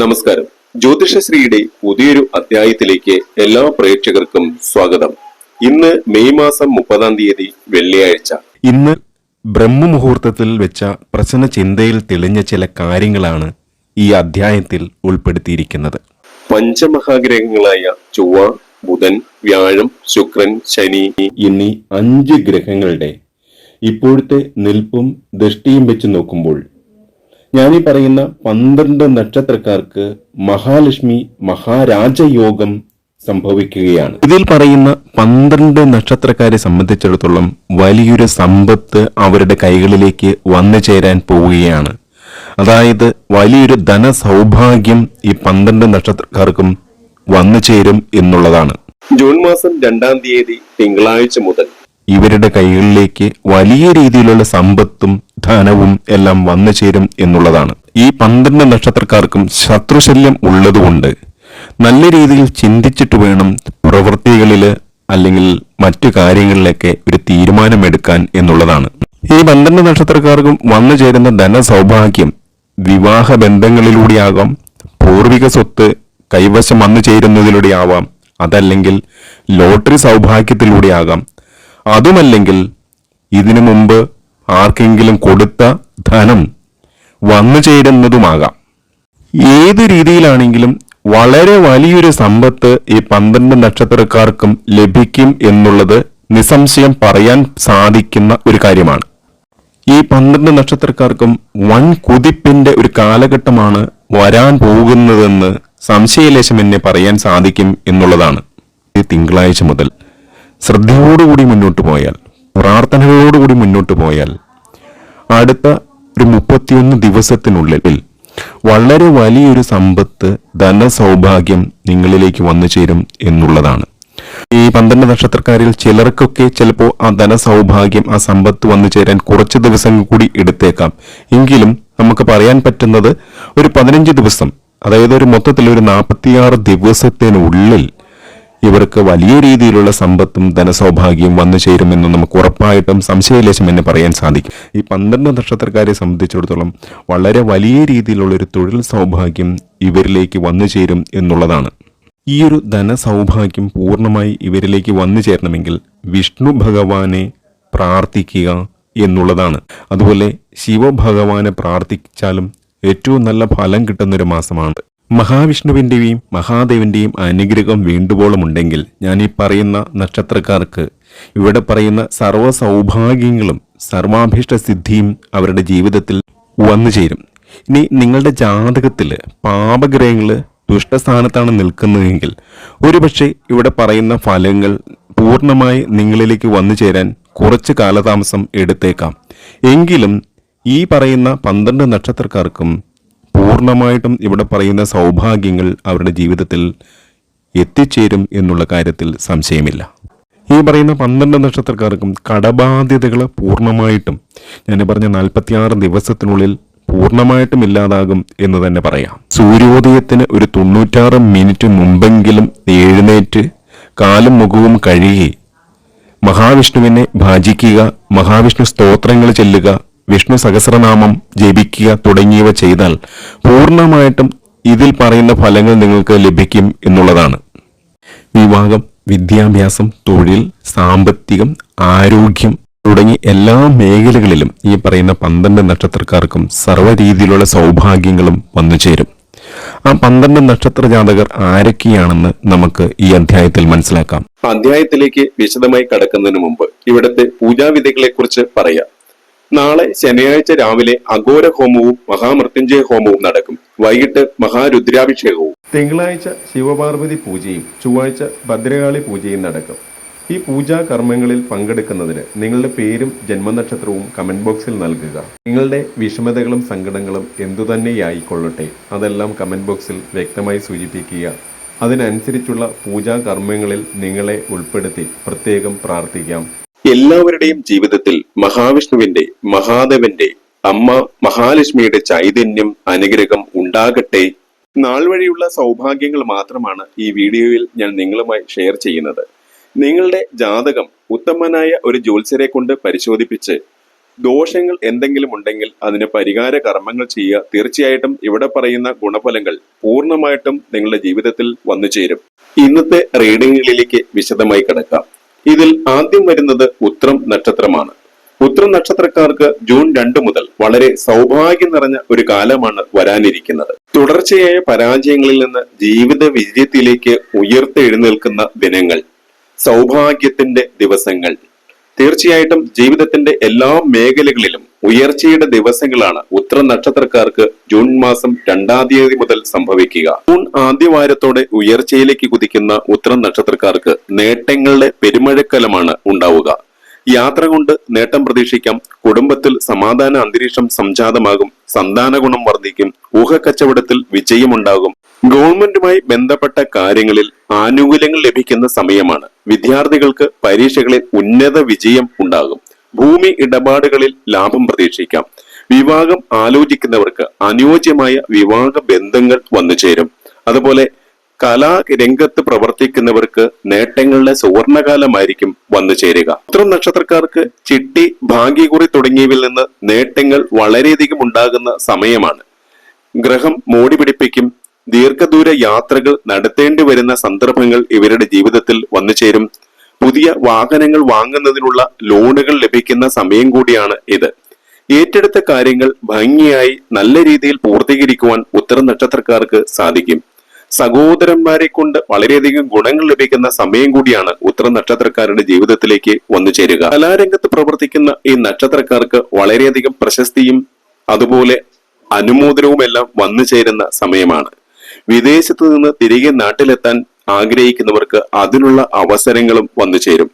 നമസ്കാരം. ജ്യോതിഷശ്രീയുടെ പുതിയൊരു അധ്യായത്തിലേക്ക് എല്ലാ പ്രേക്ഷകർക്കും സ്വാഗതം. ഇന്ന് മെയ് മാസം മുപ്പതാം തീയതി വെള്ളിയാഴ്ച. ഇന്ന് ബ്രഹ്മമുഹൂർത്തത്തിൽ വെച്ച പ്രശ്ന ചിന്തയിൽ തെളിഞ്ഞ ചില കാര്യങ്ങളാണ് ഈ അധ്യായത്തിൽ ഉൾപ്പെടുത്തിയിരിക്കുന്നത്. പഞ്ചമഹാഗ്രഹങ്ങളായ ചൊവ്വ ബുധൻ വ്യാഴം ശുക്രൻ ശനി എന്നീ അഞ്ച് ഗ്രഹങ്ങളുടെ ഇപ്പോഴത്തെ നിൽപ്പും ദൃഷ്ടിയും വെച്ച് നോക്കുമ്പോൾ ഞാനീ പറയുന്ന പന്ത്രണ്ട് നക്ഷത്രക്കാർക്ക് മഹാലക്ഷ്മി മഹാരാജയോഗം സംഭവിക്കുകയാണ്. ഇതിൽ പറയുന്ന പന്ത്രണ്ട് നക്ഷത്രക്കാരെ സംബന്ധിച്ചിടത്തോളം വലിയൊരു സമ്പത്ത് അവരുടെ കൈകളിലേക്ക് വന്നു ചേരാൻ പോവുകയാണ്. അതായത് വലിയൊരു ധനസൗഭാഗ്യം ഈ പന്ത്രണ്ട് നക്ഷത്രക്കാർക്കും വന്നു ചേരും എന്നുള്ളതാണ്. ജൂൺ മാസം രണ്ടാം തീയതി തിങ്കളാഴ്ച മുതൽ ഇവരുടെ കൈകളിലേക്ക് വലിയ രീതിയിലുള്ള സമ്പത്തും ധനവും എല്ലാം വന്നു ചേരും എന്നുള്ളതാണ്. ഈ പന്ത്രണ്ട് നക്ഷത്രക്കാർക്കും ശത്രുശല്യം ഉള്ളതുകൊണ്ട് നല്ല രീതിയിൽ ചിന്തിച്ചിട്ട് വേണം പ്രവൃത്തികളിൽ അല്ലെങ്കിൽ മറ്റു കാര്യങ്ങളിലൊക്കെ ഒരു തീരുമാനമെടുക്കാൻ എന്നുള്ളതാണ്. ഈ പന്ത്രണ്ട് നക്ഷത്രക്കാർക്കും വന്നു ചേരുന്ന ധനസൗഭാഗ്യം വിവാഹ ബന്ധങ്ങളിലൂടെയാകാം പൂർവിക സ്വത്ത് കൈവശം വന്നു ചേരുന്നതിലൂടെയാവാം അതല്ലെങ്കിൽ ലോട്ടറി സൗഭാഗ്യത്തിലൂടെയാകാം. അതുമല്ലെങ്കിൽ ഇതിനു മുമ്പ് ആർക്കെങ്കിലും കൊടുത്ത ധനം വന്നു ചേരുന്നതുമാകാം. ഏത് രീതിയിലാണെങ്കിലും വളരെ വലിയൊരു സമ്പത്ത് ഈ പന്ത്രണ്ട് നക്ഷത്രക്കാർക്കും ലഭിക്കും എന്നുള്ളത് നിസ്സംശയം പറയാൻ സാധിക്കുന്ന ഒരു കാര്യമാണ്. ഈ പന്ത്രണ്ട് നക്ഷത്രക്കാർക്കും വൻ കുതിപ്പിന്റെ ഒരു കാലഘട്ടമാണ് വരാൻ പോകുന്നതെന്ന് സംശയലേശം എന്നെ പറയാൻ സാധിക്കും എന്നുള്ളതാണ്. ഈ തിങ്കളാഴ്ച മുതൽ ശ്രദ്ധയോടുകൂടി മുന്നോട്ട് പോയാൽ പ്രാർത്ഥനകളോടുകൂടി മുന്നോട്ട് പോയാൽ അടുത്ത ഒരു മുപ്പത്തിയൊന്ന് ദിവസത്തിനുള്ളിൽ വളരെ വലിയൊരു സമ്പത്ത് ധനസൗഭാഗ്യം നിങ്ങളിലേക്ക് വന്നു ചേരും എന്നുള്ളതാണ്. ഈ പന്ത്രണ്ട് നക്ഷത്രക്കാരിൽ ചിലർക്കൊക്കെ ചിലപ്പോൾ ആ ധനസൗഭാഗ്യം ആ സമ്പത്ത് വന്നു ചേരാൻ കുറച്ച് ദിവസം കൂടി എടുത്തേക്കാം. എങ്കിലും നമുക്ക് പറയാൻ പറ്റുന്നത് ഒരു പതിനഞ്ച് ദിവസം അതായത് ഒരു മൊത്തത്തിൽ ഒരു നാൽപ്പത്തിയാറ് ദിവസത്തിനുള്ളിൽ ഇവർക്ക് വലിയ രീതിയിലുള്ള സമ്പത്തും ധനസൗഭാഗ്യവും വന്നു ചേരുമെന്ന് നമുക്ക് ഉറപ്പായിട്ടും സംശയലേശം എന്ന് പറയാൻ സാധിക്കും. ഈ പന്ത്രണ്ട് നക്ഷത്രക്കാരെ സംബന്ധിച്ചിടത്തോളം വളരെ വലിയ രീതിയിലുള്ള ഒരു തൊഴിൽ സൗഭാഗ്യം ഇവരിലേക്ക് വന്നു ചേരും എന്നുള്ളതാണ്. ഈ ഒരു ധനസൗഭാഗ്യം പൂർണമായി ഇവരിലേക്ക് വന്നു ചേരണമെങ്കിൽ വിഷ്ണു ഭഗവാനെ പ്രാർത്ഥിക്കുക എന്നുള്ളതാണ്. അതുപോലെ ശിവഭഗവാനെ പ്രാർത്ഥിച്ചാലും ഏറ്റവും നല്ല ഫലം കിട്ടുന്നൊരു മാസമാണ്. മഹാവിഷ്ണുവിന്റെയും മഹാദേവന്റെയും അനുഗ്രഹം വേണ്ടുവോളമുണ്ടെങ്കിൽ ഞാൻ ഈ പറയുന്ന നക്ഷത്രക്കാർക്ക് ഇവിടെ പറയുന്ന സർവ സൗഭാഗ്യങ്ങളും സർവാഭീഷ്ട സിദ്ധിയും അവരുടെ ജീവിതത്തിൽ വന്നു ചേരും ഇനി നിങ്ങളുടെ ജാതകത്തിൽ പാപഗ്രഹങ്ങൾ ദുഷ്ടസ്ഥാനത്താണ് നിൽക്കുന്നതെങ്കിൽ ഒരുപക്ഷെ ഇവിടെ പറയുന്ന ഫലങ്ങൾ പൂർണമായി നിങ്ങളിലേക്ക് വന്നു ചേരാൻ കുറച്ച് കാലതാമസം എടുത്തേക്കാം. എങ്കിലും ഈ പറയുന്ന പന്ത്രണ്ട് നക്ഷത്രക്കാർക്കും പൂർണമായിട്ടും ഇവിടെ പറയുന്ന സൗഭാഗ്യങ്ങൾ അവരുടെ ജീവിതത്തിൽ എത്തിച്ചേരും എന്നുള്ള കാര്യത്തിൽ സംശയമില്ല. ഈ പറയുന്ന പന്ത്രണ്ട് നക്ഷത്രക്കാർക്കും കടബാധ്യതകൾ പൂർണമായിട്ടും ഞാൻ പറഞ്ഞ നാൽപ്പത്തിയാറ് ദിവസത്തിനുള്ളിൽ പൂർണമായിട്ടും ഇല്ലാതാകും എന്ന് തന്നെ പറയാം. സൂര്യോദയത്തിന് ഒരു തൊണ്ണൂറ്റാറ് മിനിറ്റ് മുമ്പെങ്കിലും എഴുന്നേറ്റ് കാലും മുഖവും കഴുകി മഹാവിഷ്ണുവിനെ ഭജിക്കുക മഹാവിഷ്ണു സ്തോത്രങ്ങൾ ചെല്ലുക വിഷ്ണു സഹസ്രനാമം ജപിക്കുക തുടങ്ങിയവ ചെയ്താൽ പൂർണമായിട്ടും ഇതിൽ പറയുന്ന ഫലങ്ങൾ നിങ്ങൾക്ക് ലഭിക്കും എന്നുള്ളതാണ്. വിവാഹം വിദ്യാഭ്യാസം തൊഴിൽ സാമ്പത്തികം ആരോഗ്യം തുടങ്ങി എല്ലാ മേഖലകളിലും ഈ പറയുന്ന പന്ത്രണ്ട് നക്ഷത്രക്കാർക്കും സർവ രീതിയിലുള്ള സൗഭാഗ്യങ്ങളും വന്നു ചേരും. ആ പന്ത്രണ്ട് നക്ഷത്ര ജാതകർ ആരൊക്കെയാണെന്ന് നമുക്ക് ഈ അധ്യായത്തിൽ മനസ്സിലാക്കാം. അധ്യായത്തിലേക്ക് വിശദമായി കടക്കുന്നതിന് മുമ്പ് ഇവിടുത്തെ പൂജാവിധികളെ കുറിച്ച് പറയാം. നാളെ ശനിയാഴ്ച രാവിലെ അഘോര ഹോമവും മഹാമൃത്യുഞ്ജയ ഹോമവും നടക്കും. വൈകിട്ട് മഹാരുദ്രാഭിഷേകവും. തിങ്കളാഴ്ച ശിവപാർവതി പൂജയും ചൊവ്വാഴ്ച ഭദ്രകാളി പൂജയും നടക്കും. ഈ പൂജാ കർമ്മങ്ങളിൽ പങ്കെടുക്കുന്നതിന് നിങ്ങളുടെ പേരും ജന്മനക്ഷത്രവും കമന്റ് ബോക്സിൽ നൽകുക. നിങ്ങളുടെ വിഷമതകളും സങ്കടങ്ങളും എന്തുതന്നെയായിക്കൊള്ളട്ടെ അതെല്ലാം കമന്റ് ബോക്സിൽ വ്യക്തമായി സൂചിപ്പിക്കുക. അതിനനുസരിച്ചുള്ള പൂജാ കർമ്മങ്ങളിൽ നിങ്ങളെ ഉൾപ്പെടുത്തി പ്രത്യേകം പ്രാർത്ഥിക്കാം. എല്ലാവരുടെയും ജീവിതത്തിൽ മഹാവിഷ്ണുവിന്റെ മഹാദേവന്റെ അമ്മ മഹാലക്ഷ്മിയുടെ ചൈതന്യം അനുഗ്രഹം ഉണ്ടാകട്ടെ. നാൾ വഴിയുള്ള സൗഭാഗ്യങ്ങൾ മാത്രമാണ് ഈ വീഡിയോയിൽ ഞാൻ നിങ്ങളുമായി ഷെയർ ചെയ്യുന്നത്. നിങ്ങളുടെ ജാതകം ഉത്തമനായ ഒരു ജ്യോത്സരെ കൊണ്ട് പരിശോധിപ്പിച്ച് ദോഷങ്ങൾ എന്തെങ്കിലും ഉണ്ടെങ്കിൽ അതിന് പരിഹാര കർമ്മങ്ങൾ ചെയ്യുക. തീർച്ചയായിട്ടും ഇവിടെ പറയുന്ന ഗുണഫലങ്ങൾ പൂർണമായിട്ടും നിങ്ങളുടെ ജീവിതത്തിൽ വന്നു ചേരും ഇന്നത്തെ റീഡിങ്ങുകളിലേക്ക് വിശദമായി കിടക്കാം. ഇതിൽ ആദ്യം വരുന്നത് ഉത്രം നക്ഷത്രമാണ്. ഉത്രം നക്ഷത്രക്കാർക്ക് ജൂൺ രണ്ട് മുതൽ വളരെ സൗഭാഗ്യം നിറഞ്ഞ ഒരു കാലമാണ് വരാനിരിക്കുന്നത്. തുടർച്ചയായ പരാജയങ്ങളിൽ നിന്ന് ജീവിത വിജയത്തിലേക്ക് ഉയർത്തെഴുന്നേൽക്കുന്ന ദിനങ്ങൾ സൗഭാഗ്യത്തിന്റെ ദിവസങ്ങൾ. തീർച്ചയായിട്ടും ജീവിതത്തിന്റെ എല്ലാ മേഖലകളിലും ഉയർച്ചയുടെ ദിവസങ്ങളാണ് ഉത്തര നക്ഷത്രക്കാർക്ക് ജൂൺ മാസം രണ്ടാം തീയതി മുതൽ സംഭവിക്കുക. ജൂൺ ആദ്യവാരത്തോടെ ഉയർച്ചയിലേക്ക് കുതിക്കുന്ന ഉത്തര നക്ഷത്രക്കാർക്ക് നേട്ടങ്ങളുടെ പെരുമഴക്കലമാണ് ഉണ്ടാവുക. യാത്ര കൊണ്ട് നേട്ടം പ്രതീക്ഷിക്കാം. കുടുംബത്തിൽ സമാധാന അന്തരീക്ഷം സംജാതമാകും. സന്താന ഗുണം വർദ്ധിക്കും. ഊഹക്കച്ചവടത്തിൽ വിജയമുണ്ടാകും. ഗവൺമെന്റുമായി ബന്ധപ്പെട്ട കാര്യങ്ങളിൽ ആനുകൂല്യങ്ങൾ ലഭിക്കുന്ന സമയമാണ്. വിദ്യാർത്ഥികൾക്ക് പരീക്ഷകളിൽ ഉന്നത വിജയം ഉണ്ടാകും. ഭൂമി ഇടപാടുകളിൽ ലാഭം പ്രതീക്ഷിക്കാം. വിവാഹം ആലോചിക്കുന്നവർക്ക് അനുയോജ്യമായ വിവാഹ ബന്ധങ്ങൾ വന്നു ചേരും. അതുപോലെ കലാ രംഗത്ത് പ്രവർത്തിക്കുന്നവർക്ക് നേട്ടങ്ങളുടെ സുവർണകാലമായിരിക്കും വന്നു ചേരുക. ഉത്തരം നക്ഷത്രക്കാർക്ക് ചിട്ടി ഭാഗ്യകുറി തുടങ്ങിയവയിൽ നിന്ന് നേട്ടങ്ങൾ വളരെയധികം ഉണ്ടാകുന്ന സമയമാണ്. ഗ്രഹം മോടി പിടിപ്പിക്കും. ദീർഘദൂര യാത്രകൾ നടത്തേണ്ടി വരുന്ന സന്ദർഭങ്ങൾ ഇവരുടെ ജീവിതത്തിൽ വന്നു ചേരും. പുതിയ വാഹനങ്ങൾ വാങ്ങുന്നതിനുള്ള ലോണുകൾ ലഭിക്കുന്ന സമയം കൂടിയാണ് ഇത്. ഏറ്റെടുത്ത കാര്യങ്ങൾ ഭംഗിയായി നല്ല രീതിയിൽ പൂർത്തീകരിക്കുവാൻ ഉത്തര നക്ഷത്രക്കാർക്ക് സാധിക്കും. സഹോദരന്മാരെ കൊണ്ട് വളരെയധികം ഗുണങ്ങൾ ലഭിക്കുന്ന സമയം കൂടിയാണ് ഉത്തര നക്ഷത്രക്കാരുടെ ജീവിതത്തിലേക്ക് വന്നു ചേരുക. കലാരംഗത്ത് പ്രവർത്തിക്കുന്ന ഈ നക്ഷത്രക്കാർക്ക് വളരെയധികം പ്രശസ്തിയും അതുപോലെ അനുമോദനവുമെല്ലാം വന്നു ചേരുന്ന സമയമാണ്. വിദേശത്തു നിന്ന് തിരികെ നാട്ടിലെത്താൻ ആഗ്രഹിക്കുന്നവർക്ക് അതിനുള്ള അവസരങ്ങളും വന്നു ചേരും.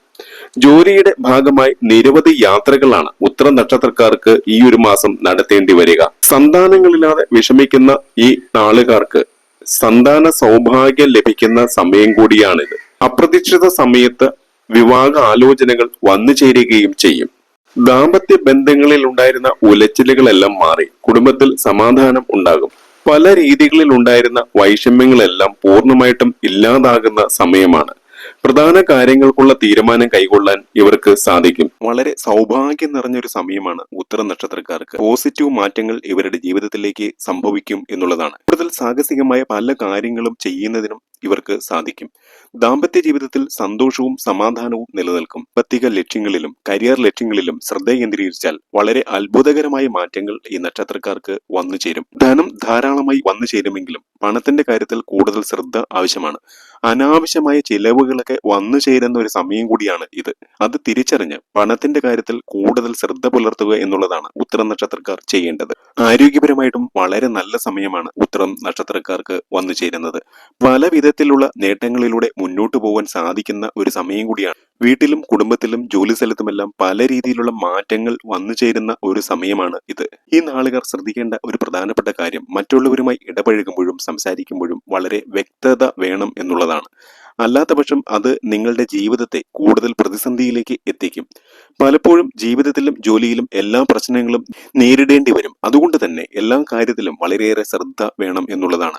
ജോലിയുടെ ഭാഗമായി നിരവധി യാത്രകളാണ് ഉത്തര നക്ഷത്രക്കാർക്ക് ഈ ഒരു മാസം നടത്തേണ്ടി വരിക. സന്താനങ്ങളില്ലാതെ വിഷമിക്കുന്ന ഈ നാളുകാർക്ക് സന്താന സൗഭാഗ്യം ലഭിക്കുന്ന സമയം കൂടിയാണിത്. അപ്രതീക്ഷിത സമയത്ത് വിവാഹ ആലോചനകൾ വന്നു ചേരുകയും ചെയ്യും. ദാമ്പത്യ ബന്ധങ്ങളിൽ ഉണ്ടായിരുന്ന ഉലച്ചിലുകളെല്ലാം മാറി. കുടുംബത്തിൽ സമാധാനം ഉണ്ടാകും. പല രീതികളിൽ ഉണ്ടായിരുന്ന വൈഷമ്യങ്ങളെല്ലാം പൂർണമായിട്ടും ഇല്ലാതാകുന്ന സമയമാണ്. പ്രധാന കാര്യങ്ങൾക്കുള്ള തീരുമാനം കൈകൊള്ളാൻ ഇവർക്ക് സാധിക്കും. വളരെ സൗഭാഗ്യം നിറഞ്ഞൊരു സമയമാണ് ഉത്തര നക്ഷത്രക്കാർക്ക് പോസിറ്റീവ് മാറ്റങ്ങൾ ഇവരുടെ ജീവിതത്തിലേക്ക് സംഭവിക്കും എന്നുള്ളതാണ്. കൂടുതൽ സാഹസികമായ പല കാര്യങ്ങളും ചെയ്യുന്നതിനും ഇവർക്ക് സാധിക്കും. ദാമ്പത്യ ജീവിതത്തിൽ സന്തോഷവും സമാധാനവും നിലനിൽക്കും. പ്രത്യേക ലക്ഷ്യങ്ങളിലും കരിയർ ലക്ഷ്യങ്ങളിലും ശ്രദ്ധ കേന്ദ്രീകരിച്ചാൽ വളരെ അത്ഭുതകരമായ മാറ്റങ്ങൾ ഈ നക്ഷത്രക്കാർക്ക് വന്നു ചേരും. ധനം ധാരാളമായി വന്നു ചേരുമെങ്കിലും പണത്തിന്റെ കാര്യത്തിൽ കൂടുതൽ ശ്രദ്ധ ആവശ്യമാണ്. അനാവശ്യമായ ചിലവുകളൊക്കെ വന്നു ചേരുന്ന ഒരു സമയം കൂടിയാണ് ഇത്. അത് തിരിച്ചറിഞ്ഞ് പണത്തിന്റെ കാര്യത്തിൽ കൂടുതൽ ശ്രദ്ധ പുലർത്തുക എന്നുള്ളതാണ് ഉത്തരം നക്ഷത്രക്കാർ ചെയ്യേണ്ടത്. ആരോഗ്യപരമായിട്ടും വളരെ നല്ല സമയമാണ് ഉത്തരം നക്ഷത്രക്കാർക്ക് വന്നു ചേരുന്നത്. പല വിധത്തിലുള്ള നേട്ടങ്ങളിലൂടെ മുന്നോട്ട് പോകാൻ സാധിക്കുന്ന ഒരു സമയം കൂടിയാണ്. വീട്ടിലും കുടുംബത്തിലും ജോലി സ്ഥലത്തുമെല്ലാം പല രീതിയിലുള്ള മാറ്റങ്ങൾ വന്നു ചേരുന്ന ഒരു സമയമാണ് ഇത്. ഈ നാളുകാർ ശ്രദ്ധിക്കേണ്ട ഒരു പ്രധാനപ്പെട്ട കാര്യം മറ്റുള്ളവരുമായി ഇടപഴകുമ്പോഴും സംസാരിക്കുമ്പോഴും വളരെ വ്യക്തത വേണം എന്നുള്ളതാണ്. അല്ലാത്ത പക്ഷം അത് നിങ്ങളുടെ ജീവിതത്തെ കൂടുതൽ പ്രതിസന്ധിയിലേക്ക് എത്തിക്കും. പലപ്പോഴും ജീവിതത്തിലും ജോലിയിലും എല്ലാ പ്രശ്നങ്ങളും നേരിടേണ്ടി വരും. അതുകൊണ്ട് തന്നെ എല്ലാ കാര്യത്തിലും വളരെയേറെ ശ്രദ്ധ വേണം എന്നുള്ളതാണ്.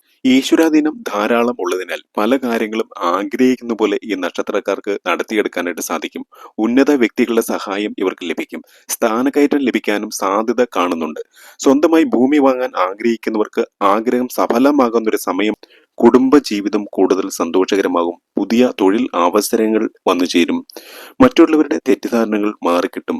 ഈശ്വരാധീനം ധാരാളം ഉള്ളതിനാൽ പല കാര്യങ്ങളും ആഗ്രഹിക്കുന്ന പോലെ ഈ നക്ഷത്രക്കാർക്ക് നടത്തിയെടുക്കാനായിട്ട് സാധിക്കും. ഉന്നത വ്യക്തികളുടെ സഹായം ഇവർക്ക് ലഭിക്കും. സ്ഥാനക്കയറ്റം ലഭിക്കാനും സാധ്യത കാണുന്നുണ്ട്. സ്വന്തമായി ഭൂമി വാങ്ങാൻ ആഗ്രഹിക്കുന്നവർക്ക് ആഗ്രഹം സഫലമാകുന്ന ഒരു സമയം കുടുംബ ജീവിതം കൂടുതൽ സന്തോഷകരമാകും. പുതിയ തൊഴിൽ അവസരങ്ങൾ വന്നു ചേരും മറ്റുള്ളവരുടെ തെറ്റിദ്ധാരണകൾ മാറിക്കിട്ടും.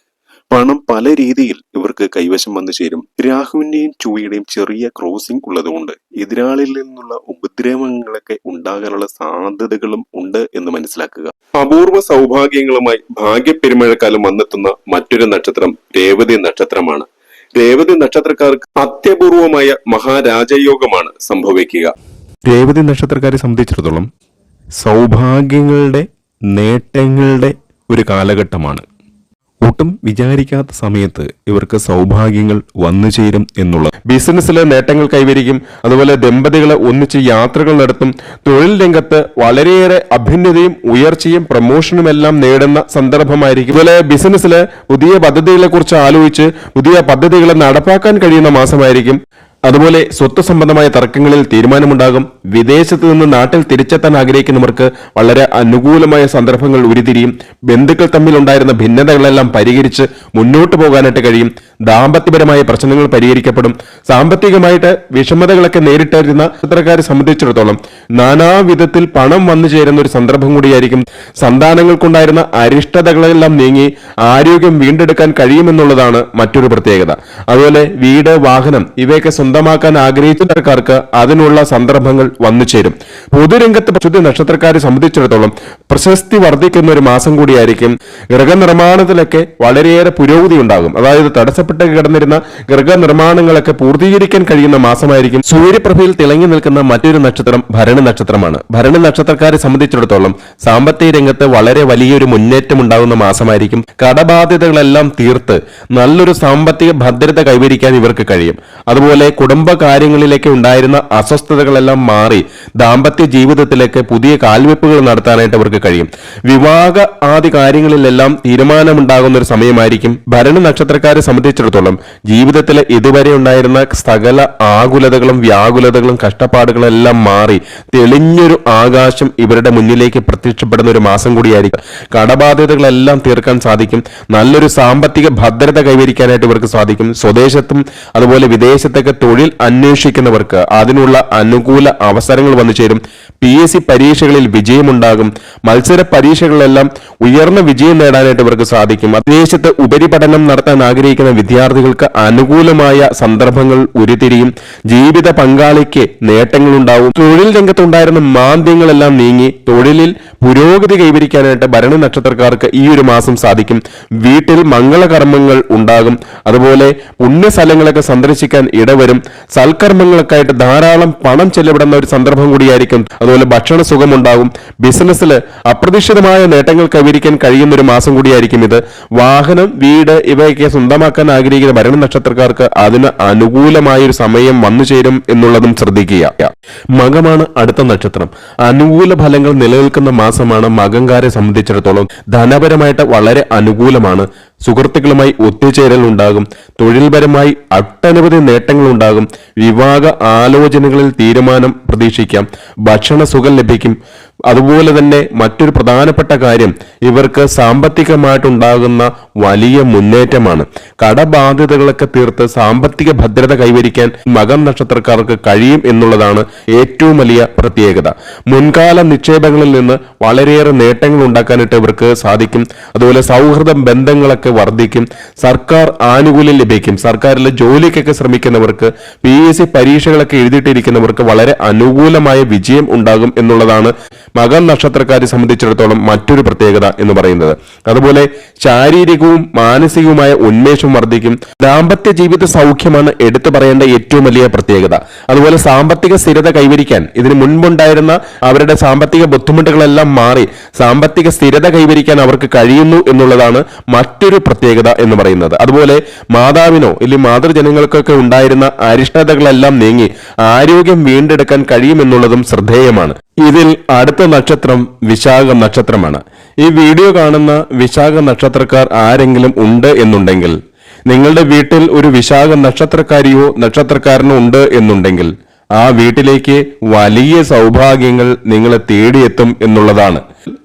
പണം പല രീതിയിൽ ഇവർക്ക് കൈവശം വന്നു ചേരും. രാഹുവിന്റെയും ചുവയുടെയും ചെറിയ ക്രോസിംഗ് ഉള്ളതുകൊണ്ട് എതിരാളിൽ നിന്നുള്ള ഉപദ്രവങ്ങളൊക്കെ ഉണ്ടാകാനുള്ള സാധ്യതകളും ഉണ്ട് എന്ന് മനസ്സിലാക്കുക. അപൂർവ സൗഭാഗ്യങ്ങളുമായി ഭാഗ്യപ്പെരുമഴക്കാലം വന്നെത്തുന്ന മറ്റൊരു നക്ഷത്രം രേവതി നക്ഷത്രമാണ്. രേവതി നക്ഷത്രക്കാർക്ക് അത്യപൂർവമായ മഹാരാജയോഗമാണ് സംഭവിക്കുക. രേവതി നക്ഷത്രക്കാരെ സംബന്ധിച്ചിടത്തോളം സൗഭാഗ്യങ്ങളുടെ നേട്ടങ്ങളുടെ ഒരു കാലഘട്ടമാണ്. ഒട്ടും വിചാരിക്കാത്ത സമയത്ത് ഇവർക്ക് സൗഭാഗ്യങ്ങൾ വന്നു ചേരും എന്നുള്ളത്. ബിസിനസ്സിലെ നേട്ടങ്ങൾ കൈവരിക്കും. അതുപോലെ ദമ്പതികളെ ഒന്നിച്ച് യാത്രകൾ നടത്തും. തൊഴിൽ രംഗത്ത് വളരെയേറെ അഭ്യുന്നതയും ഉയർച്ചയും പ്രമോഷനും എല്ലാം നേടുന്ന സന്ദർഭമായിരിക്കും. അതുപോലെ ബിസിനസ്സിലെ പുതിയ പദ്ധതികളെ കുറിച്ച് ആലോചിച്ച് പുതിയ പദ്ധതികളെ നടപ്പാക്കാൻ കഴിയുന്ന മാസമായിരിക്കും. അതുപോലെ സ്വത്ത് സംബന്ധമായ തർക്കങ്ങളിൽ തീരുമാനമുണ്ടാകും. വിദേശത്ത് നിന്ന് നാട്ടിൽ തിരിച്ചെത്താൻ ആഗ്രഹിക്കുന്നവർക്ക് വളരെ അനുകൂലമായ സന്ദർഭങ്ങൾ ഉരുതിരിയും ബന്ധുക്കൾ തമ്മിലുണ്ടായിരുന്ന ഭിന്നതകളെല്ലാം പരിഹരിച്ച് മുന്നോട്ട് പോകാനായിട്ട് കഴിയും. ദാമ്പത്യപരമായ പ്രശ്നങ്ങൾ പരിഹരിക്കപ്പെടും. സാമ്പത്തികമായിട്ട് വിഷമതകളൊക്കെ നേരിട്ടിരുന്ന ചിത്രക്കാരെ സംബന്ധിച്ചിടത്തോളം നാനാവിധത്തിൽ പണം വന്നു ചേരുന്ന ഒരു സന്ദർഭം കൂടിയായിരിക്കും. സന്താനങ്ങൾക്കുണ്ടായിരുന്ന അരിഷ്ടതകളെല്ലാം നീങ്ങി ആരോഗ്യം വീണ്ടെടുക്കാൻ കഴിയുമെന്നുള്ളതാണ് മറ്റൊരു പ്രത്യേകത. അതുപോലെ വീട് വാഹനം ഇവയൊക്കെ സ്വന്തമാക്കാൻ ആഗ്രഹിച്ചവർക്കാർക്ക് അതിനുള്ള സന്ദർഭങ്ങൾ വന്നു ചേരും. പൊതുരംഗത്ത് ശുദ്ധ നക്ഷത്രക്കാരെ സംബന്ധിച്ചിടത്തോളം പ്രശസ്തി വർദ്ധിക്കുന്ന ഒരു മാസം കൂടിയായിരിക്കും ഗൃഹനിർമ്മാണത്തിലൊക്കെ വളരെയേറെ പുരോഗതി ഉണ്ടാകും. അതായത് തടസ്സപ്പെട്ട് കിടന്നിരുന്ന ഗൃഹനിർമ്മാണങ്ങളൊക്കെ പൂർത്തീകരിക്കാൻ കഴിയുന്ന മാസമായിരിക്കും. സൂര്യപ്രഭയിൽ തിളങ്ങി നിൽക്കുന്ന മറ്റൊരു നക്ഷത്രം ഭരണി നക്ഷത്രമാണ്. ഭരണി നക്ഷത്രക്കാരെ സംബന്ധിച്ചിടത്തോളം സാമ്പത്തിക രംഗത്ത് വളരെ വലിയൊരു മുന്നേറ്റം ഉണ്ടാകുന്ന മാസമായിരിക്കും. കടബാധ്യതകളെല്ലാം തീർത്ത് നല്ലൊരു സാമ്പത്തിക ഭദ്രത കൈവരിക്കാൻ ഇവർക്ക് കഴിയും. അതുപോലെ കുടുംബ കാര്യങ്ങളിലേക്ക് ഉണ്ടായിരുന്ന അസ്വസ്ഥതകളെല്ലാം മാറി ദാമ്പത്യ ജീവിതത്തിലേക്ക് പുതിയ കാൽവെപ്പുകൾ നടത്താനായിട്ട് അവർക്ക് കഴിയും. വിവാഹ ആദി കാര്യങ്ങളിലെല്ലാം തീരുമാനമുണ്ടാകുന്ന ഒരു സമയമായിരിക്കും ഭരണ നക്ഷത്രക്കാരെ സംബന്ധിച്ചിടത്തോളം. ജീവിതത്തിലെ ഇതുവരെ ഉണ്ടായിരുന്ന സകല ആകുലതകളും വ്യാകുലതകളും കഷ്ടപ്പാടുകളും എല്ലാം മാറി തെളിഞ്ഞൊരു ആകാശം ഇവരുടെ മുന്നിലേക്ക് പ്രത്യക്ഷപ്പെടുന്ന ഒരു മാസം കൂടിയായിരിക്കും. കടബാധ്യതകളെല്ലാം തീർക്കാൻ സാധിക്കും. നല്ലൊരു സാമ്പത്തിക ഭദ്രത കൈവരിക്കാനായിട്ട് ഇവർക്ക് സാധിക്കും. സ്വദേശത്തും അതുപോലെ വിദേശത്തൊക്കെ തൊഴിൽ അന്വേഷിക്കുന്നവർക്ക് അതിനുള്ള അനുകൂല അവസരങ്ങൾ വന്നു ചേരും. പി എസ് സി പരീക്ഷകളിൽ വിജയമുണ്ടാകും. മത്സര പരീക്ഷകളിലെല്ലാം ഉയർന്ന വിജയം നേടാനായിട്ട് ഇവർക്ക് സാധിക്കും. വിദേശത്ത് ഉപരിപഠനം നടത്താൻ ആഗ്രഹിക്കുന്ന വിദ്യാർത്ഥികൾക്ക് അനുകൂലമായ സന്ദർഭങ്ങൾ ഉരുത്തിരിയും. ജീവിത പങ്കാളിക്ക് നേട്ടങ്ങളുണ്ടാവും. തൊഴിൽ രംഗത്തുണ്ടായിരുന്ന മാന്ദ്യങ്ങളെല്ലാം നീങ്ങി തൊഴിലിൽ പുരോഗതി കൈവരിക്കാനായിട്ട് ഭരണ നക്ഷത്രക്കാർക്ക് ഈ ഒരു മാസം സാധിക്കും. വീട്ടിൽ മംഗളകർമ്മങ്ങൾ ഉണ്ടാകും. അതുപോലെ പുണ്യ പുണ്യസ്ഥലങ്ങളൊക്കെ സന്ദർശിക്കാൻ ഇടവരും. സൽക്കർമ്മങ്ങളൊക്കെ ആയിട്ട് ധാരാളം പണം ചെലവിടുന്ന ഒരു സന്ദർഭം കൂടിയായിരിക്കും. അതുപോലെ ഭക്ഷണ സുഖമുണ്ടാകും. ബിസിനസ്സിൽ അപ്രതീക്ഷിതമായ നേട്ടങ്ങൾ കൈവരിക്കാൻ കഴിയുന്ന ഒരു മാസം കൂടിയായിരിക്കും ഇത്. വാഹനം വീട് ഇവയൊക്കെ സ്വന്തമാക്കാൻ ആഗ്രഹിക്കുന്ന ഭരണ നക്ഷത്രക്കാർക്ക് അതിന് അനുകൂലമായ ഒരു സമയം വന്നു ചേരും എന്നുള്ളതും ശ്രദ്ധിക്കുക. മകമാണ് അടുത്ത നക്ഷത്രം. അനുകൂല ഫലങ്ങൾ നിലനിൽക്കുന്ന മാസമാണ് മകങ്കാരെ സംബന്ധിച്ചിടത്തോളം ധനപരമായിട്ട് വളരെ അനുകൂലമാണ്. സുഹൃത്തുക്കളുമായി ഒത്തുചേരൽ ഉണ്ടാകും തൊഴിൽപരമായി ഒട്ടനവധി നേട്ടങ്ങൾ ഉണ്ടാകും വിവാഹ ആലോചനകളിൽ തീരുമാനം പ്രതീക്ഷിക്കാം. ഭക്ഷണ സുഖം ലഭിക്കും. അതുപോലെ തന്നെ മറ്റൊരു പ്രധാനപ്പെട്ട കാര്യം ഇവർക്ക് സാമ്പത്തികമായിട്ടുണ്ടാകുന്ന വലിയ മുന്നേറ്റമാണ്. കടബാധ്യതകളൊക്കെ തീർത്ത് സാമ്പത്തിക ഭദ്രത കൈവരിക്കാൻ മകം നക്ഷത്രക്കാർക്ക് കഴിയും എന്നുള്ളതാണ് ഏറ്റവും വലിയ പ്രത്യേകത. മുൻകാല നിക്ഷേപങ്ങളിൽ നിന്ന് വളരെയേറെ നേട്ടങ്ങൾ ഉണ്ടാക്കാനായിട്ട് ഇവർക്ക് സാധിക്കും. അതുപോലെ സൗഹൃദ ബന്ധങ്ങളൊക്കെ വർദ്ധിക്കും. സർക്കാർ ആനുകൂല്യം ലഭിക്കും. സർക്കാരിലെ ജോലിക്കൊക്കെ ശ്രമിക്കുന്നവർക്ക് പി എസ് സി പരീക്ഷകളൊക്കെ എഴുതിയിട്ടിരിക്കുന്നവർക്ക് വളരെ അനുകൂലമായ വിജയം ഉണ്ടാകും എന്നുള്ളതാണ് മകൻ നക്ഷത്രക്കാരെ സംബന്ധിച്ചിടത്തോളം മറ്റൊരു പ്രത്യേകത എന്ന് പറയുന്നത്. അതുപോലെ ശാരീരികവും മാനസികവുമായ ഉന്മേഷം വർദ്ധിക്കും. ദാമ്പത്യ ജീവിത സൗഖ്യമാണ് എടുത്തു പറയേണ്ട ഏറ്റവും വലിയ പ്രത്യേകത. അതുപോലെ സാമ്പത്തിക സ്ഥിരത കൈവരിക്കാൻ ഇതിന് മുൻപുണ്ടായിരുന്ന അവരുടെ സാമ്പത്തിക ബുദ്ധിമുട്ടുകളെല്ലാം മാറി സാമ്പത്തിക സ്ഥിരത കൈവരിക്കാൻ അവർക്ക് കഴിയുന്നു എന്നുള്ളതാണ് മറ്റൊരു പ്രത്യേകത എന്ന് പറയുന്നത്. അതുപോലെ മാതാവിനോ ഇല്ലെങ്കിൽ മാതൃജനങ്ങൾക്കൊക്കെ ഉണ്ടായിരുന്ന അരിഷ്ടതകളെല്ലാം നീങ്ങി ആരോഗ്യം വീണ്ടെടുക്കാൻ കഴിയുമെന്നുള്ളതും ശ്രദ്ധേയമാണ്. ഇതിൽ അടുത്ത നക്ഷത്രം വിശാഖ നക്ഷത്രമാണ്. ഈ വീഡിയോ കാണുന്ന വിശാഖ നക്ഷത്രക്കാർ ആരെങ്കിലും ഉണ്ട് എന്നുണ്ടെങ്കിൽ നിങ്ങളുടെ വീട്ടിൽ ഒരു വിശാഖ നക്ഷത്രക്കാരിയോ നക്ഷത്രക്കാരനോ ഉണ്ട് എന്നുണ്ടെങ്കിൽ ആ വീട്ടിലേക്ക് വലിയ സൗഭാഗ്യങ്ങൾ നിങ്ങളെ തേടിയെത്തും എന്നുള്ളതാണ്.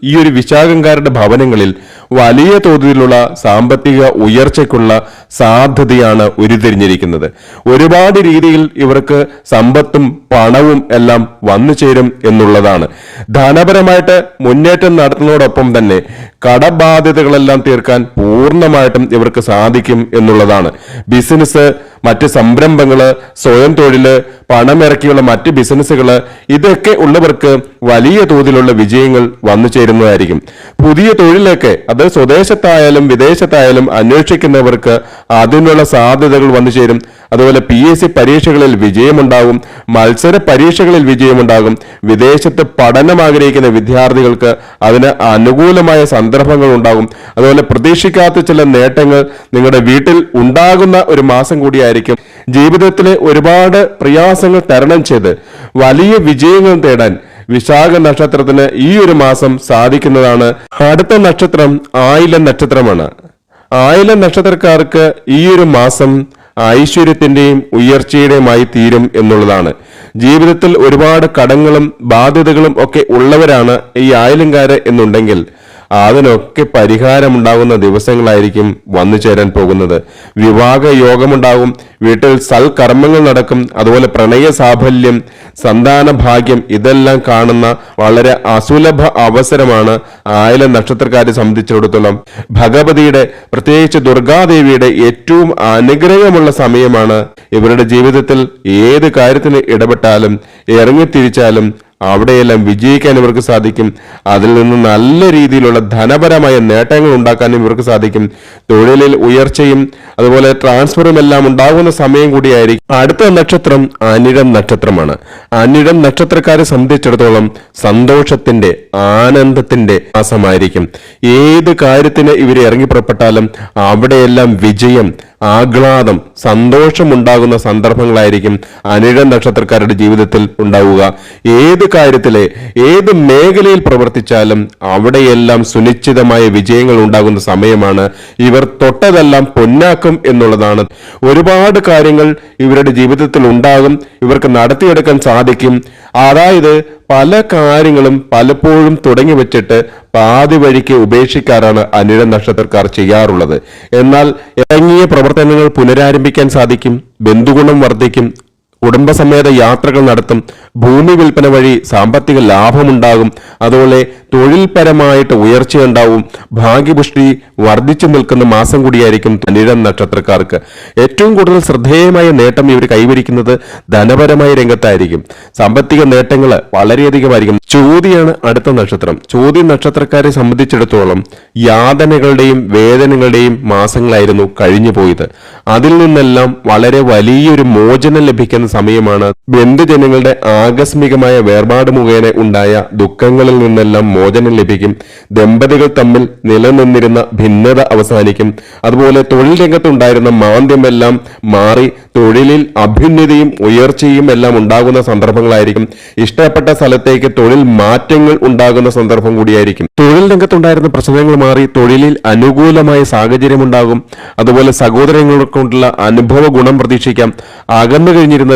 ഈ ഒരു വിശാഖംകാരുടെ ഭവനങ്ങളിൽ വലിയ തോതിലുള്ള സാമ്പത്തിക ഉയർച്ചയ്ക്കുള്ള സാധ്യതയാണ് ഉരുതിരിഞ്ഞിരിക്കുന്നത് ഒരുപാട് രീതിയിൽ ഇവർക്ക് സമ്പത്തും പണവും എല്ലാം വന്നു ചേരും എന്നുള്ളതാണ്. ധനപരമായിട്ട് മുന്നേറ്റം നടത്തുന്നതോടൊപ്പം തന്നെ കടബാധ്യതകളെല്ലാം തീർക്കാൻ പൂർണമായിട്ടും ഇവർക്ക് സാധിക്കും എന്നുള്ളതാണ്. ബിസിനസ് മറ്റ് സംരംഭങ്ങൾ സ്വയം തൊഴിൽ പണമിറക്കിയുള്ള മറ്റ് ബിസിനസ്സുകൾ ഇതൊക്കെ ഉള്ളവർക്ക് വലിയ തോതിലുള്ള വിജയങ്ങൾ വന്നു ചേരുന്നതായിരിക്കും. പുതിയ തൊഴിലൊക്കെ അത് സ്വദേശത്തായാലും വിദേശത്തായാലും അന്വേഷിക്കുന്നവർക്ക് അതിനുള്ള സാധ്യതകൾ വന്നു ചേരും. അതുപോലെ പി എസ് സി പരീക്ഷകളിൽ വിജയമുണ്ടാകും. മത്സര പരീക്ഷകളിൽ വിജയമുണ്ടാകും. വിദേശത്ത് പഠനം ആഗ്രഹിക്കുന്ന വിദ്യാർത്ഥികൾക്ക് അതിന് അനുകൂലമായ സന്ദർഭങ്ങൾ ഉണ്ടാകും. അതുപോലെ പ്രതീക്ഷിക്കാത്ത ചില നേട്ടങ്ങൾ നിങ്ങളുടെ വീട്ടിൽ ഉണ്ടാകുന്ന ഒരു മാസം കൂടിയായിരിക്കും. ജീവിതത്തിലെ ഒരുപാട് പ്രയാസങ്ങൾ തരണം ചെയ്ത് വലിയ വിജയങ്ങൾ തേടാൻ വിശാഖ നക്ഷത്രത്തിന് ഈ ഒരു മാസം സാധിക്കുന്നതാണ്. അടുത്ത നക്ഷത്രം ആയില നക്ഷത്രമാണ്. ആയില നക്ഷത്രക്കാർക്ക് ഈ ഒരു മാസം ഐശ്വര്യത്തിന്റെയും ഉയർച്ചയുടെയുമായി തീരും എന്നുള്ളതാണ്. ജീവിതത്തിൽ ഒരുപാട് കടങ്ങളും ബാധ്യതകളും ഒക്കെ ഉള്ളവരാണ് ഈ ആയിലങ്കാര് എന്നുണ്ടെങ്കിൽ അതിനൊക്കെ പരിഹാരമുണ്ടാകുന്ന ദിവസങ്ങളായിരിക്കും വന്നു ചേരാൻ പോകുന്നത്. വിവാഹ യോഗമുണ്ടാകും. വീട്ടിൽ സൽക്കർമ്മങ്ങൾ നടക്കും. അതുപോലെ പ്രണയ സാഫല്യം സന്താന ഭാഗ്യം ഇതെല്ലാം കാണുന്ന വളരെ അസുലഭ അവസരമാണ് ആയില നക്ഷത്രക്കാരെ സംബന്ധിച്ചിടത്തോളം. ഭഗവതിയുടെ പ്രത്യേകിച്ച് ദുർഗാദേവിയുടെ ഏറ്റവും അനുഗ്രഹമുള്ള സമയമാണ് ഇവരുടെ ജീവിതത്തിൽ ഏത് കാര്യത്തിന് ഇടപെട്ടാലും ഇറങ്ങിത്തിരിച്ചാലും അവിടെയെല്ലാം വിജയിക്കാൻ ഇവർക്ക് സാധിക്കും. അതിൽ നിന്ന് നല്ല രീതിയിലുള്ള ധനപരമായ നേട്ടങ്ങൾ ഉണ്ടാക്കാനും ഇവർക്ക് സാധിക്കും. തൊഴിലിൽ ഉയർച്ചയും അതുപോലെ ട്രാൻസ്ഫറും എല്ലാം ഉണ്ടാകുന്ന സമയം കൂടിയായിരിക്കും. അടുത്ത നക്ഷത്രം അനിഴം നക്ഷത്രമാണ്. അനിഴം നക്ഷത്രക്കാരെ സംബന്ധിച്ചിടത്തോളം സന്തോഷത്തിന്റെ ആനന്ദത്തിന്റെ മാസമായിരിക്കും. ഏത് കാര്യത്തിന് ഇവർ ഇറങ്ങി പുറപ്പെട്ടാലും അവിടെയെല്ലാം വിജയം ആഹ്ലാദം സന്തോഷമുണ്ടാകുന്ന സന്ദർഭങ്ങളായിരിക്കും അനിഴ നക്ഷത്രക്കാരുടെ ജീവിതത്തിൽ ഉണ്ടാവുക. ഏത് കാര്യത്തിലെ ഏത് മേഖലയിൽ പ്രവർത്തിച്ചാലും അവിടെയെല്ലാം സുനിശ്ചിതമായ വിജയങ്ങൾ ഉണ്ടാകുന്ന സമയമാണ് ഇവർ തൊട്ടതെല്ലാം പൊന്നാക്കും എന്നുള്ളതാണ്. ഒരുപാട് കാര്യങ്ങൾ ഇവരുടെ ജീവിതത്തിൽ ഉണ്ടാകും ഇവർക്ക് നടത്തിയെടുക്കാൻ സാധിക്കും. അതായത് പല കാര്യങ്ങളും പലപ്പോഴും തുടങ്ങി വെച്ചിട്ട് പാതി വഴിക്ക് ഉപേക്ഷിക്കാറാണ് അനിഴ നക്ഷത്രക്കാർ ചെയ്യാറുള്ളത്. എന്നാൽ ഇറങ്ങിയ പ്രവർത്തനങ്ങൾ പുനരാരംഭിക്കാൻ സാധിക്കും ബന്ധുഗുണം വർദ്ധിക്കും കുടുംബസമേത യാത്രകൾ നടത്തും ഭൂമി വിൽപ്പന വഴി സാമ്പത്തിക ലാഭമുണ്ടാകും അതുപോലെ തൊഴിൽപരമായിട്ട് ഉയർച്ചയുണ്ടാവും. ഭാഗ്യപുഷ്ടി വർദ്ധിച്ചു നിൽക്കുന്ന മാസം കൂടിയായിരിക്കും അനിഴം നക്ഷത്രക്കാർക്ക്. ഏറ്റവും കൂടുതൽ ശ്രദ്ധേയമായ നേട്ടം ഇവർ കൈവരിക്കുന്നത് ധനപരമായ രംഗത്തായിരിക്കും. സാമ്പത്തിക നേട്ടങ്ങൾ വളരെയധികമായിരിക്കും. ചോതിയാണ് അടുത്ത നക്ഷത്രം. ചോതി നക്ഷത്രക്കാരെ സംബന്ധിച്ചിടത്തോളം യാതനകളുടെയും വേദനകളുടെയും മാസങ്ങളായിരുന്നു കഴിഞ്ഞു പോയത് അതിൽ നിന്നെല്ലാം വളരെ വലിയൊരു മോചനം ലഭിക്കുന്ന സമയമാണ്. ബന്ധുജനങ്ങളുടെ ആകസ്മികമായ വേർപാട് മുഖേന ഉണ്ടായ ദുഃഖങ്ങളിൽ നിന്നെല്ലാം മോചനം ലഭിക്കും. ദമ്പതികൾ തമ്മിൽ നിലനിന്നിരുന്ന ഭിന്നത അവസാനിക്കും. അതുപോലെ തൊഴിൽ രംഗത്തുണ്ടായിരുന്ന മാന്ദ്യമെല്ലാം മാറി തൊഴിലിൽ അഭ്യുന്നതിയും ഉയർച്ചയും എല്ലാം ഉണ്ടാകുന്ന സന്ദർഭങ്ങളായിരിക്കും. ഇഷ്ടപ്പെട്ട സ്ഥലത്തേക്ക് തൊഴിൽ മാറ്റങ്ങൾ ഉണ്ടാകുന്ന സന്ദർഭം കൂടിയായിരിക്കും. തൊഴിൽ രംഗത്തുണ്ടായിരുന്ന പ്രശ്നങ്ങൾ മാറി തൊഴിലിൽ അനുകൂലമായ സാഹചര്യം ഉണ്ടാകും. അതുപോലെ സഹോദരങ്ങളെ കൊണ്ടുള്ള അനുഭവ ഗുണം പ്രതീക്ഷിക്കാം. അകന്നു കഴിഞ്ഞിരുന്ന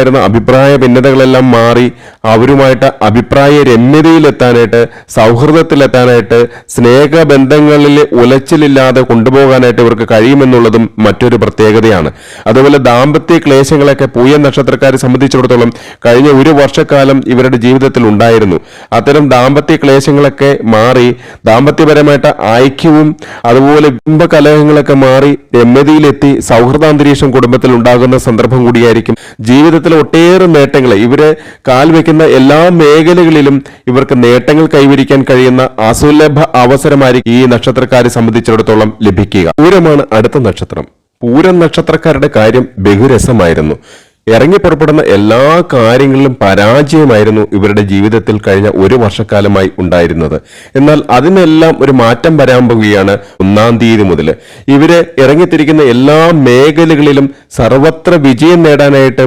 കഴിയുന്നങ്ങളുമായിട്ടുണ്ടായിരുന്ന അഭിപ്രായ ഭിന്നതകളെല്ലാം മാറി അവരുമായിട്ട് അഭിപ്രായ രമ്യതയിലെത്താനായിട്ട് സൗഹൃദത്തിലെത്താനായിട്ട് സ്നേഹബന്ധങ്ങളിൽ ഉലച്ചിലില്ലാതെ കൊണ്ടുപോകാനായിട്ട് ഇവർക്ക് കഴിയുമെന്നുള്ളതും മറ്റൊരു പ്രത്യേകതയാണ്. അതുപോലെ ദാമ്പത്യ ക്ലേശങ്ങളൊക്കെ പൂയ നക്ഷത്രക്കാരെ സംബന്ധിച്ചിടത്തോളം കഴിഞ്ഞ ഒരു വർഷക്കാലം ഇവരുടെ ജീവിതത്തിൽ ഉണ്ടായിരുന്നു. അത്തരം ദാമ്പത്യ ക്ലേശങ്ങളൊക്കെ മാറി ദാമ്പത്യപരമായിട്ട് ഐക്യവും അതുപോലെ ബിംബകലഹങ്ങളൊക്കെ മാറി രമ്യതയിലെത്തി സൗഹൃദാന്തരീക്ഷം കുടുംബത്തിൽ ഉണ്ടാകുന്ന സന്ദർഭം കൂടിയായിരിക്കും ജീവിതത്തിലെ ഒട്ടേറെ നേട്ടങ്ങൾ ഇവരെ കാൽ വെക്കുന്ന എല്ലാ മേഖലകളിലും ഇവർക്ക് നേട്ടങ്ങൾ കൈവരിക്കാൻ കഴിയുന്ന അസുലഭ അവസരമായിരിക്കും ഈ നക്ഷത്രക്കാരെ സംബന്ധിച്ചിടത്തോളം ലഭിക്കുക. പൂരമാണ് അടുത്ത നക്ഷത്രം. പൂരം നക്ഷത്രക്കാരുടെ കാര്യം ബഹുരസമായിരുന്നു. ഇറങ്ങി പുറപ്പെടുന്ന എല്ലാ കാര്യങ്ങളിലും പരാജയമായിരുന്നു ഇവരുടെ ജീവിതത്തിൽ കഴിഞ്ഞ ഒരു വർഷക്കാലമായി ഉണ്ടായിരുന്നത്. എന്നാൽ അതിനെല്ലാം ഒരു മാറ്റം വരാൻ പോവുകയാണ് ഒന്നാം തീയതി മുതൽ. ഇവർ ഇറങ്ങിത്തിരിക്കുന്ന എല്ലാ മേഖലകളിലും സർവത്ര വിജയം നേടാനായിട്ട്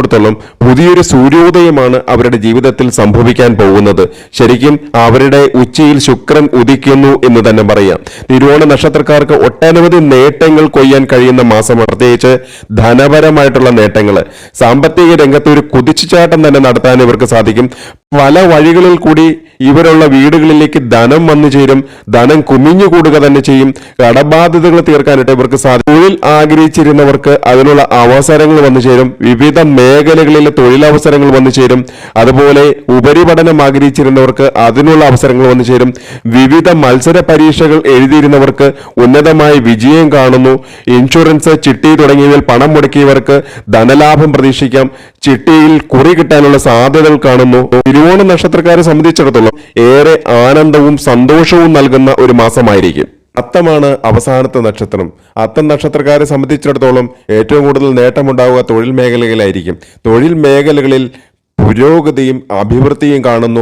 സംബന്ധിച്ചിടത്തോളം പുതിയൊരു സൂര്യോദയമാണ് അവരുടെ ജീവിതത്തിൽ സംഭവിക്കാൻ പോകുന്നത്. ശരിക്കും അവരുടെ ഉച്ചയിൽ ശുക്രൻ ഉദിക്കുന്നു എന്ന് തന്നെ പറയാം. തിരുവോണ നക്ഷത്രക്കാർക്ക് ഒട്ടനവധി നേട്ടങ്ങൾ കൊയ്യാൻ കഴിയുന്ന മാസമാണ് പ്രത്യേകിച്ച് ധനപരമായിട്ടുള്ള നേട്ടങ്ങൾ. സാമ്പത്തിക രംഗത്ത് ഒരു കുതിച്ചുചാട്ടം തന്നെ നടത്താൻ ഇവർക്ക് സാധിക്കും. പല വഴികളിൽ കൂടി ഇവരുള്ള വീടുകളിലേക്ക് ധനം വന്നു ചേരും ധനം കുമിഞ്ഞുകൂടുക തന്നെ ചെയ്യും. കടബാധ്യതകൾ തീർക്കാനായിട്ട് ഇവർക്ക് സാധിക്കും. തൊഴിൽ ആഗ്രഹിച്ചിരുന്നവർക്ക് അതിനുള്ള അവസരങ്ങൾ വന്നു ചേരും. വിവിധ മേഖലകളിലെ തൊഴിലവസരങ്ങൾ വന്നു ചേരും. അതുപോലെ ഉപരിപഠനം ആഗ്രഹിച്ചിരുന്നവർക്ക് അതിനുള്ള അവസരങ്ങൾ വന്നു ചേരും. വിവിധ മത്സര പരീക്ഷകൾ എഴുതിയിരുന്നവർക്ക് ഉന്നതമായ വിജയം കാണുന്നു. ഇൻഷുറൻസ് ചിട്ടി തുടങ്ങിയവയിൽ പണം മുടക്കിയവർക്ക് ധനലാഭം പ്രതീക്ഷിക്കാം. ചിട്ടിയിൽ കുറി കിട്ടാനുള്ള സാധ്യതകൾ കാണുന്നു. തിരുവോണ നക്ഷത്രക്കാരെ സംബന്ധിച്ചിടത്തോളം ഏറെ ആനന്ദവും സന്തോഷവും നൽകുന്ന ഒരു മാസമായിരിക്കും. അത്തമാണ് അവസാനത്തെ നക്ഷത്രം. അത്തം നക്ഷത്രക്കാരെ സംബന്ധിച്ചിടത്തോളം ഏറ്റവും കൂടുതൽ നേട്ടമുണ്ടാവുക തൊഴിൽ മേഖലകളിലായിരിക്കും. തൊഴിൽ മേഖലകളിൽ പുരോഗതിയും അഭിവൃദ്ധിയും കാണുന്നു.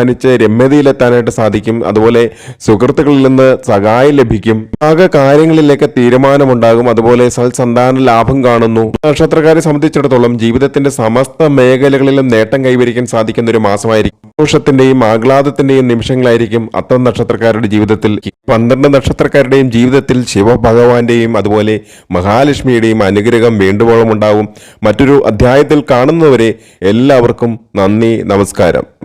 അവസാനിച്ച് രമ്യതയിലെത്താനായിട്ട് സാധിക്കും. അതുപോലെ സുഹൃത്തുക്കളിൽ നിന്ന് സഹായം ലഭിക്കും. ആകെ കാര്യങ്ങളിലേക്ക് തീരുമാനമുണ്ടാകും. അതുപോലെ സൽസന്താന ലാഭം കാണുന്നു. നക്ഷത്രക്കാരെ സംബന്ധിച്ചിടത്തോളം ജീവിതത്തിന്റെ സമസ്ത മേഖലകളിലും നേട്ടം കൈവരിക്കാൻ സാധിക്കുന്ന ഒരു മാസമായിരിക്കും. സന്തോഷത്തിന്റെയും ആഹ്ലാദത്തിന്റെയും നിമിഷങ്ങളായിരിക്കും അത്തം നക്ഷത്രക്കാരുടെ ജീവിതത്തിൽ. പന്ത്രണ്ട് നക്ഷത്രക്കാരുടെയും ജീവിതത്തിൽ ശിവഭഗവാന്റെയും അതുപോലെ മഹാലക്ഷ്മിയുടെയും അനുഗ്രഹം വേണ്ടുവോളം ഉണ്ടാവും മറ്റൊരു അധ്യായത്തിൽ കാണുന്നവരെ എല്ലാവർക്കും നന്ദി നമസ്കാരം.